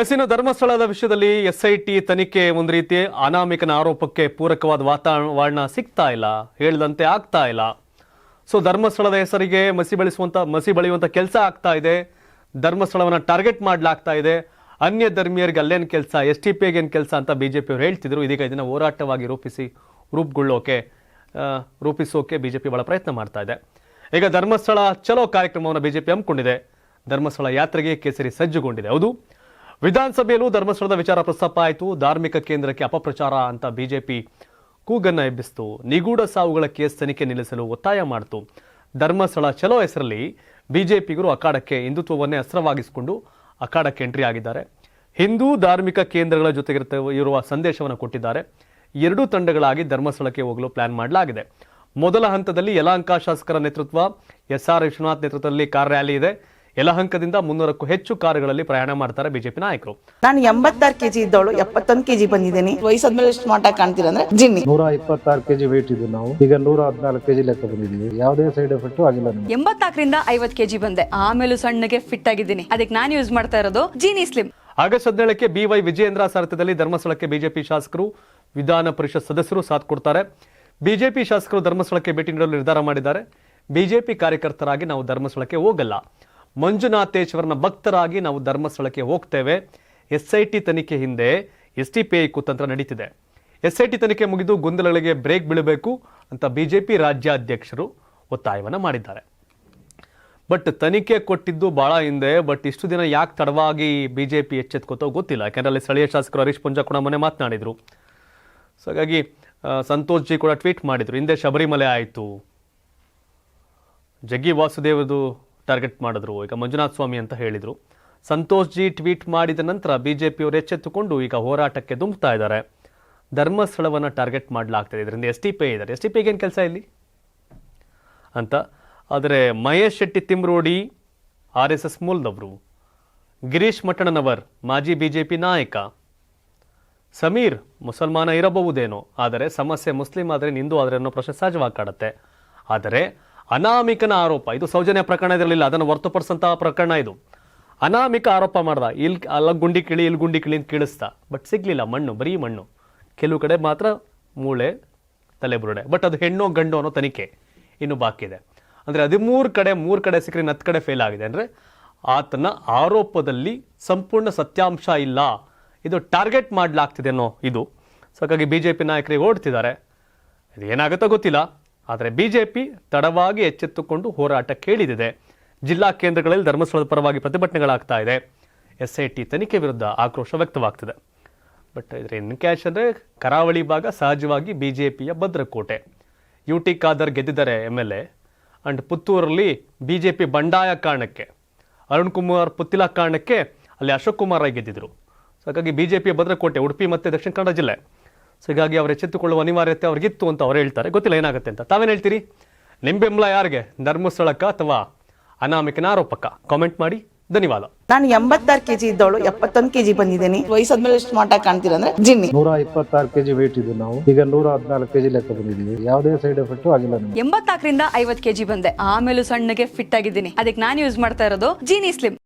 S ಇನ್ನು ಧರ್ಮಸ್ಥಳದ ವಿಷಯದಲ್ಲಿ ಎಸ್ಐಟಿ ತನಿಖೆ ಒಂದು ರೀತಿ ಅನಾಮಿಕನ ಆರೋಪಕ್ಕೆ ಪೂರಕವಾದ ವಾತಾವರಣ ಸಿಗ್ತಾ ಇಲ್ಲ, ಹೇಳಿದಂತೆ ಆಗ್ತಾ ಇಲ್ಲ. ಸೊ ಧರ್ಮಸ್ಥಳದ ಹೆಸರಿಗೆ ಮಸಿ ಬೆಳೆಸುವಂಥ ಮಸಿ ಬೆಳೆಯುವಂಥ ಕೆಲಸ ಆಗ್ತಾ ಇದೆ. ಧರ್ಮಸ್ಥಳವನ್ನು ಟಾರ್ಗೆಟ್ ಮಾಡ್ಲಾಗ್ತಾ ಇದೆ. ಅನ್ಯ ಧರ್ಮೀಯರಿಗೆ ಅಲ್ಲೇನು ಕೆಲಸ ಎಸ್ ಟಿ ಪಿ ಏನು ಕೆಲಸ ಅಂತ ಬಿ ಜೆ ಪಿಯವರು ಹೇಳ್ತಿದ್ರು. ಇದೀಗ ಇದನ್ನು ಹೋರಾಟವಾಗಿ ರೂಪಿಸಿ, ರೂಪುಗೊಳ್ಳೋಕೆ ರೂಪಿಸೋಕೆ ಬಿ ಜೆ ಪಿ ಭಾಳ ಪ್ರಯತ್ನ ಮಾಡ್ತಾ ಇದೆ. ಈಗ ಧರ್ಮಸ್ಥಳ ಚಲೋ ಕಾರ್ಯಕ್ರಮವನ್ನು ಬಿ ಜೆ ಪಿ ಹಮ್ಮಿಕೊಂಡಿದೆ. ಧರ್ಮಸ್ಥಳ ಯಾತ್ರೆಗೆ ಕೇಸರಿ ಸಜ್ಜುಗೊಂಡಿದೆ. ಹೌದು ವಿಧಾನಸಭೆಯಲ್ಲೂ ಧರ್ಮಸ್ಥಳದ ವಿಚಾರ ಪ್ರಸ್ತಾಪ ಆಯಿತು. ಧಾರ್ಮಿಕ ಕೇಂದ್ರಕ್ಕೆ ಅಪಪ್ರಚಾರ ಅಂತ ಬಿಜೆಪಿ ಕೂಗನ್ನ ಎಬ್ಬಿಸ್ತು. ನಿಗೂಢ ಸಾವುಗಳ ಕೇಸ್ ತನಿಖೆ ನಿಲ್ಲಿಸಲು ಒತ್ತಾಯ ಮಾಡಿತು. ಧರ್ಮಸ್ಥಳ ಚಲೋ ಹೆಸರಲ್ಲಿ ಬಿಜೆಪಿಗರು ಅಖಾಡಕ್ಕೆ ಹಿಂದುತ್ವವನ್ನೇ ಅಸ್ತ್ರವಾಗಿಸಿಕೊಂಡು ಅಖಾಡಕ್ಕೆ ಎಂಟ್ರಿ ಆಗಿದ್ದಾರೆ. ಹಿಂದೂ ಧಾರ್ಮಿಕ ಕೇಂದ್ರಗಳ ಜೊತೆಗಿರುತ್ತೆ ಇರುವ ಸಂದೇಶವನ್ನು ಕೊಟ್ಟಿದ್ದಾರೆ. ಎರಡೂ ತಂಡಗಳಾಗಿ ಧರ್ಮಸ್ಥಳಕ್ಕೆ ಹೋಗಲು ಪ್ಲಾನ್ ಮಾಡಲಾಗಿದೆ. ಮೊದಲ ಹಂತದಲ್ಲಿ ಯಲಹಂಕ ಶಾಸಕರ ನೇತೃತ್ವ, ಎಸ್ ಆರ್ ವಿಶ್ವನಾಥ್ ನೇತೃತ್ವದಲ್ಲಿ ಕಾರ್ ರ್ಯಾಲಿ ಇದೆ. ಯಲಹಂಕದಿಂದ ಮುನ್ನೂರಕ್ಕೂ ಹೆಚ್ಚು ಕಾರುಗಳಲ್ಲಿ ಪ್ರಯಾಣ ಮಾಡ್ತಾರೆ ಬಿಜೆಪಿ ನಾಯಕರು. ನಾನು ಎಂಬತ್ತಾರು ಕೆಜಿ ಇದ್ದವಳು ಎಪ್ಪತ್ತೊಂದು ಕೆಜಿ ಬಂದಿದ್ದೀನಿ. ವಯಸ್ಸಾದ್ಮೇಲೆ ಸ್ಮಾರ್ಟ್ ಆಗಿ ಕಾಣ್ತೀರ ಅಂದ್ರೆ ಜಿನ್ನಿ. ನೂರ ಇಪ್ಪತ್ತಾರು ಕೆಜಿ ವೇಟ್ ಇದ್ದು ನಾವು. ಈಗ ನೂರ ಹದಿನಾಲ್ಕು ಕೆಜಿ ಲೆಕ್ಕ ಬಂದಿದ್ದೀವಿ. ಯಾವುದೇ ಸೈಡ್ ಎಫೆಕ್ಟ್ ಆಗಿಲ್ಲ ಎಂಬತ್ತಾಕರಿಂದ ಎಂಬತ್ನಾಲ್ಕರಿಂದ ಐವತ್ ಕೆಜಿ ಬಂದೆ. ಆಮೇಲೆ ಸಣ್ಣಗೆ ಫಿಟ್ ಆಗಿದ್ದೀನಿ. ಅದಕ್ಕೆ ನಾನು ಯೂಸ್ ಮಾಡ್ತಾ ಇರೋದು ಜೀನಿ ಸ್ಲಿಮ್ ಆಗಸ್ಟ್ ಹದಿನೇಳಕ್ಕೆ ಬಿವೈ ವಿಜಯೇಂದ್ರ ಸಾರಥ್ಯದಲ್ಲಿ ಧರ್ಮಸ್ಥಳಕ್ಕೆ ಬಿಜೆಪಿ ಶಾಸಕರು ವಿಧಾನ ಪರಿಷತ್ ಸದಸ್ಯರು ಸಾಥ್ ಕೊಡ್ತಾರೆ. ಬಿಜೆಪಿ ಶಾಸಕರು ಧರ್ಮಸ್ಥಳಕ್ಕೆ ಭೇಟಿ ನೀಡಲು ನಿರ್ಧಾರ ಮಾಡಿದ್ದಾರೆ. ಬಿಜೆಪಿ ಕಾರ್ಯಕರ್ತರಾಗಿ ನಾವು ಧರ್ಮಸ್ಥಳಕ್ಕೆ ಹೋಗಲ್ಲ. ಮಂಜುನಾಥೇಶ್ವರನ ಭಕ್ತರಾಗಿ ನಾವು ಧರ್ಮಸ್ಥಳಕ್ಕೆ ಹೋಗ್ತೇವೆ. ಎಸ್ಐಟಿ ತನಿಖೆ ಹಿಂದೆ ಎಸ್ಟಿಪಿಐ ಕುತಂತ್ರ ನಡೀತಿದೆ. ಎಸ್ಐಟಿ ತನಿಖೆ ಮುಗಿದು ಗೊಂದಲಗಳಿಗೆ ಬ್ರೇಕ್ ಬೀಳಬೇಕು ಅಂತ ಬಿಜೆಪಿ ರಾಜ್ಯಾಧ್ಯಕ್ಷರು ಒತ್ತಾಯವನ್ನು ಮಾಡಿದ್ದಾರೆ. ಬಟ್ ತನಿಖೆ ಕೊಟ್ಟಿದ್ದು ಬಹಳ ಹಿಂದೆ, ಬಟ್ ಇಷ್ಟು ದಿನ ಯಾಕೆ ತಡವಾಗಿ ಬಿಜೆಪಿ ಎಚ್ಚೆತ್ಕೋತೋ ಗೊತ್ತಿಲ್ಲ. ಯಾಕಂದ್ರೆ ಅಲ್ಲಿ ಸ್ಥಳೀಯ ಶಾಸಕರು ಹರೀಶ್ ಪುಂಜಾ ಕೂಡ ಮೊನ್ನೆ ಮಾತನಾಡಿದರು. ಸೊ ಹಾಗಾಗಿ ಸಂತೋಷ್ ಜಿ ಕೂಡ ಟ್ವೀಟ್ ಮಾಡಿದರು. ಹಿಂದೆ ಶಬರಿಮಲೆ ಆಯಿತು. ಜಗ್ಗಿ ವಾಸುದೇವದು ಟಾರ್ಗೆಟ್ ಮಾಡಿದ್ರು. ಈಗ ಮಂಜುನಾಥ ಸ್ವಾಮಿ ಅಂತ ಹೇಳಿದರು. ಸಂತೋಷ್ ಜಿ ಟ್ವೀಟ್ ಮಾಡಿದ ನಂತರ ಬಿಜೆಪಿಯವರು ಎಚ್ಚೆತ್ತುಕೊಂಡು ಈಗ ಹೋರಾಟಕ್ಕೆ ದುಮ್ತಾ ಇದ್ದಾರೆ. ಧರ್ಮಸ್ಥಳವನ್ನು ಟಾರ್ಗೆಟ್ ಮಾಡಲಾಗ್ತದೆ. ಇದರಿಂದ ಎಸ್ ಟಿ ಪಿ ಇದ್ದಾರೆ. ಎಸ್ ಟಿ ಪಿಗೆ ಏನು ಕೆಲಸ ಇಲ್ಲಿ? ಅಂತ. ಆದರೆ Mahesh Shetty Timarodi, R S S ಮೂಲದವರು. Girish Mattannavar ಮಾಜಿ ಬಿಜೆಪಿ ನಾಯಕ. ಸಮೀರ್ ಮುಸಲ್ಮಾನ ಇರಬಹುದೇನೋ. ಆದರೆ ಸಮಸ್ಯೆ ಮುಸ್ಲಿಂ ಆದರೆ ನಿಂದು ಆದರೆ ಅನ್ನೋ ಪ್ರಶ್ನೆ ಸಹಜವಾಗಿ ಕಾಡುತ್ತೆ. ಆದರೆ ಅನಾಮಿಕನ ಆರೋಪ. ಇದು ಸೌಜನ್ಯ ಪ್ರಕರಣ ಇರಲಿಲ್ಲ ಅದನ್ನು ಹೊರತುಪಡಿಸಂತಹ ಪ್ರಕರಣ ಇದು. ಅನಾಮಿಕ ಆರೋಪ ಮಾಡ್ದ ಇಲ್ಲಿ ಅಲ್ಲ ಗುಂಡಿ ಕಿಳಿ ಇಲ್ಲಿ ಗುಂಡಿ ಕಿಳಿ ಅಂತ ಕೀಳಿಸ್ದ ಬಟ್ ಸಿಗ್ಲಿಲ್ಲ, ಮಣ್ಣು, ಬರೀ ಮಣ್ಣು. ಕೆಲವು ಕಡೆ ಮಾತ್ರ ಮೂಳೆ ತಲೆಬುರುಡೆ ಬಟ್ ಅದು ಹೆಣ್ಣು, ಗಂಡು ಅನ್ನೋ ತನಿಖೆ ಇನ್ನು ಬಾಕಿ ಇದೆ. ಅಂದರೆ ಹದಿಮೂರು ಕಡೆ, ಮೂರು ಕಡೆ ಸಿಕ್ಕರೆ ಹತ್ತು ಕಡೆ ಫೇಲ್ ಆಗಿದೆ. ಅಂದರೆ ಆತನ ಆರೋಪದಲ್ಲಿ ಸಂಪೂರ್ಣ ಸತ್ಯಾಂಶ ಇಲ್ಲ. ಇದು ಟಾರ್ಗೆಟ್ ಮಾಡಲಾಗ್ತಿದೆ ಅನ್ನೋ ಇದು. ಸೊ ಹಾಗಾಗಿ ಬಿ ಜೆ ಪಿ ನಾಯಕರಿಗೆ ಓಡ್ತಿದ್ದಾರೆ. ಇದು ಏನಾಗುತ್ತೋ ಗೊತ್ತಿಲ್ಲ. ಆದರೆ ಬಿಜೆಪಿ ತಡವಾಗಿ ಎಚ್ಚೆತ್ತುಕೊಂಡು ಹೋರಾಟ ಕೇಳಿದಿದೆ. ಜಿಲ್ಲಾ ಕೇಂದ್ರಗಳಲ್ಲಿ ಧರ್ಮಸ್ಥಳದ ಪರವಾಗಿ ಪ್ರತಿಭಟನೆಗಳಾಗ್ತಾ ಇದೆ. ಎಸ್ ಐ ತನಿಖೆ ವಿರುದ್ಧ ಆಕ್ರೋಶ ವ್ಯಕ್ತವಾಗ್ತಿದೆ. ಬಟ್ ಇದರ ಇನ್ ಕ್ಯಾಶ್ ಅಂದರೆ ಕರಾವಳಿ ಭಾಗ ಸಹಜವಾಗಿ ಬಿ ಜೆ ಪಿಯ ಭದ್ರಕೋಟೆ. ಯು ಟಿ ಖಾದರ್ ಗೆದ್ದಿದ್ದಾರೆ ಎಂ ಎಲ್ ಎ ಅಂಡ್ ಪುತ್ತೂರಲ್ಲಿ ಬಿ ಜೆ ಪಿ ಬಂಡಾಯ ಕಾರಣಕ್ಕೆ, ಅರುಣ್ ಕುಮಾರ್ ಪುತ್ತಿಲ ಕಾರಣಕ್ಕೆ ಅಲ್ಲಿ ಅಶೋಕ್ ಕುಮಾರ್ ಗೆದ್ದಿದ್ರು. ಹಾಗಾಗಿ ಬಿ ಜೆ ಪಿಯ ಭದ್ರಕೋಟೆ, ಉಡುಪಿ ಮತ್ತು ದಕ್ಷಿಣ ಕನ್ನಡ ಜಿಲ್ಲೆ. ಸೊ ಹೀಗಾಗಿ ಅವ್ರು ಎಚ್ಚೆತ್ತುಕೊಳ್ಳುವ ಅನಿವಾರ್ಯತೆ ಅವ್ರಿಗಿತ್ತು ಅಂತ ಅವ್ರು ಹೇಳ್ತಾರೆ. ಗೊತ್ತಿಲ್ಲ ಏನಾಗುತ್ತೆ ಅಂತ. ತಾವೇನು ಹೇಳ್ತೀರಿ? ನಿಮ್ಮ ಬೆಂಬಲ ಯಾರಿಗೆ? ಧರ್ಮಸ್ಥಳಕ್ಕ ಅಥವಾ ಅನಾಮಿಕನ ಆರೋಪಕ್ಕ? ಕಾಮೆಂಟ್ ಮಾಡಿ. ಧನ್ಯವಾದ. ನಾನು ಎಂಬತ್ತಾರು ಕೆಜಿ ಇದ್ದವಳು. ಎಪ್ಪತ್ತೊಂದು ಕೆಜಿ ಬಂದಿದ್ದೀನಿ. ವಯಸ್ಸಾದ್ಮೇಲೆ ಎಷ್ಟು ಮಾಟ ಕಾಣ್ತೀರ ಅಂದ್ರೆ ಜಿನ್ನಿ. ನೂರ ಇಪ್ಪತ್ತಾರು ಕೆಜಿ ವೇಟ್ ಇದ್ದು ನಾವು. ಈಗ ನೂರ ಹದಿನಾಲ್ಕು ಕೆಜಿ ಲೆಕ್ಕ ಬಂದಿದ್ದೀವಿ. ಯಾವುದೇ ಸೈಡ್ ಎಫೆಕ್ಟ್ ಆಗಿಲ್ಲ ನಮಗೆ. ಎಂಬತ್ನಾಲ್ಕರಿಂದ ಐವತ್ ಕೆಜಿ ಬಂದೆ. ಆಮೇಲೆ ಸಣ್ಣಗೆ ಫಿಟ್ ಆಗಿದ್ದೀನಿ. ಅದಕ್ಕೆ ನಾನು ಯೂಸ್ ಮಾಡ್ತಾ ಇರೋದು ಜೀನಿ ಸ್ಲಿಮ್